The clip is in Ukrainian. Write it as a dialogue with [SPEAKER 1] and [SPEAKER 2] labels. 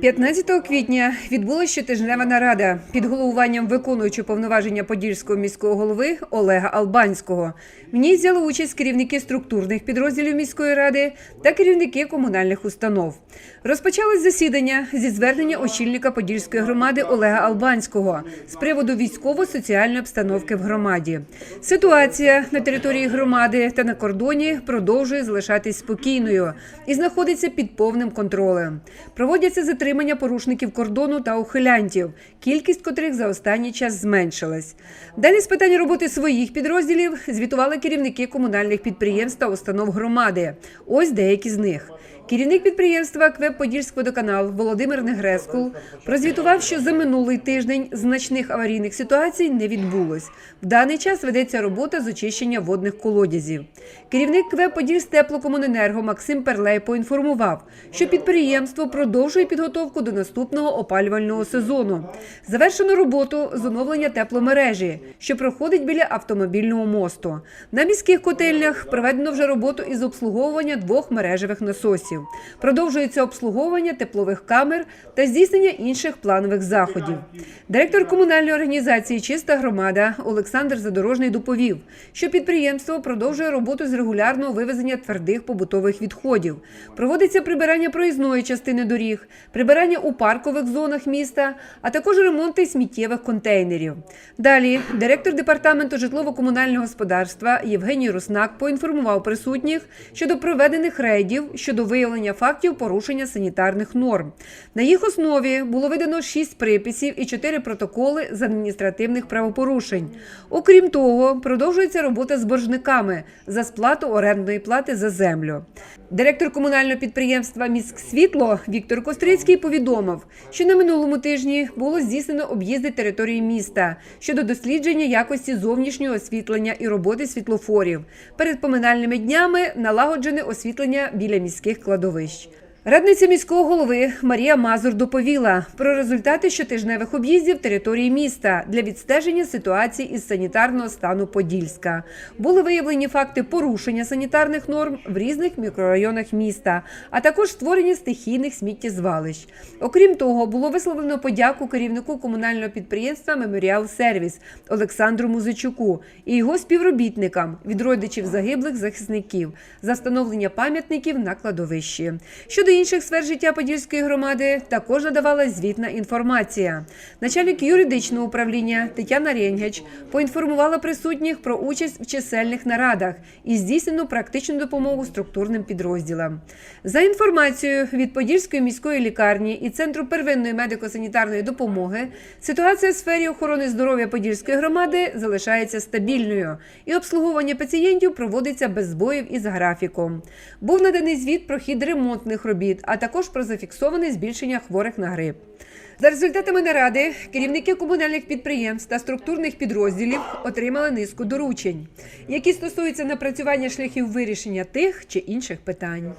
[SPEAKER 1] 15 квітня відбулася щотижнева нарада під головуванням виконуючого повноваження подільського міського голови Олега Албанського. В ній взяли участь керівники структурних підрозділів міської ради та керівники комунальних установ. Розпочалось засідання зі звернення очільника подільської громади Олега Албанського з приводу військово-соціальної обстановки в громаді. Ситуація на території громади та на кордоні продовжує залишатись спокійною і знаходиться під повним контролем. Проводяться затримання порушників кордону та ухилянтів, кількість котрих за останній час зменшилась. Далі з питань роботи своїх підрозділів звітували керівники комунальних підприємств та установ громади. Ось деякі з них. Керівник підприємства КВЕП «Подільськводоканал» Володимир Негрескул прозвітував, що за минулий тиждень значних аварійних ситуацій не відбулось. В даний час ведеться робота з очищення водних колодязів. Керівник КВЕП «Подільстеплокомуненерго» Максим Перлей поінформував, що підприємство продовжує підготовку до наступного опалювального сезону. Завершено роботу з оновлення тепломережі, що проходить біля автомобільного мосту. На міських котельнях проведено вже роботу із обслуговування двох мережевих насосів. Продовжується обслуговування теплових камер та здійснення інших планових заходів. Директор комунальної організації Чиста громада Олександр Задорожний доповів, що підприємство продовжує роботу з регулярного вивезення твердих побутових відходів. Проводиться прибирання проїзної частини доріг, прибирання у паркових зонах міста, а також ремонти сміттєвих контейнерів. Далі директор департаменту житлово-комунального господарства Євгеній Руснак поінформував присутніх щодо проведених рейдів щодо виявлення фактів порушення санітарних норм. На їх основі було видано 6 приписів і 4 протоколи з адміністративних правопорушень. Окрім того, продовжується робота з боржниками за сплату орендної плати за землю. Директор комунального підприємства «Міськсвітло» Віктор Кострицький повідомив, що на минулому тижні було здійснено об'їзди території міста щодо дослідження якості зовнішнього освітлення і роботи світлофорів. Перед поминальними днями налагоджене освітлення біля міських кладовищ кладовищ. Радниця міського голови Марія Мазур доповіла про результати щотижневих об'їздів території міста для відстеження ситуації із санітарного стану Подільська. Були виявлені факти порушення санітарних норм в різних мікрорайонах міста, а також створення стихійних сміттєзвалищ. Окрім того, було висловлено подяку керівнику комунального підприємства Меморіал Сервіс Олександру Музичуку і його співробітникам від родичів загиблих захисників за встановлення пам'ятників на кладовищі. Щодо інших сфер життя Подільської громади також надавала звітна інформація. Начальник юридичного управління Тетяна Рєнгеч поінформувала присутніх про участь в чисельних нарадах і здійснену практичну допомогу структурним підрозділам. За інформацією від Подільської міської лікарні і Центру первинної медико-санітарної допомоги, ситуація в сфері охорони здоров'я Подільської громади залишається стабільною, і обслуговування пацієнтів проводиться без збоїв і за графіком. Був наданий звіт про хід ремонтних робіт, а також про зафіксоване збільшення хворих на грип. За результатами наради керівники комунальних підприємств та структурних підрозділів отримали низку доручень, які стосуються напрацювання шляхів вирішення тих чи інших питань.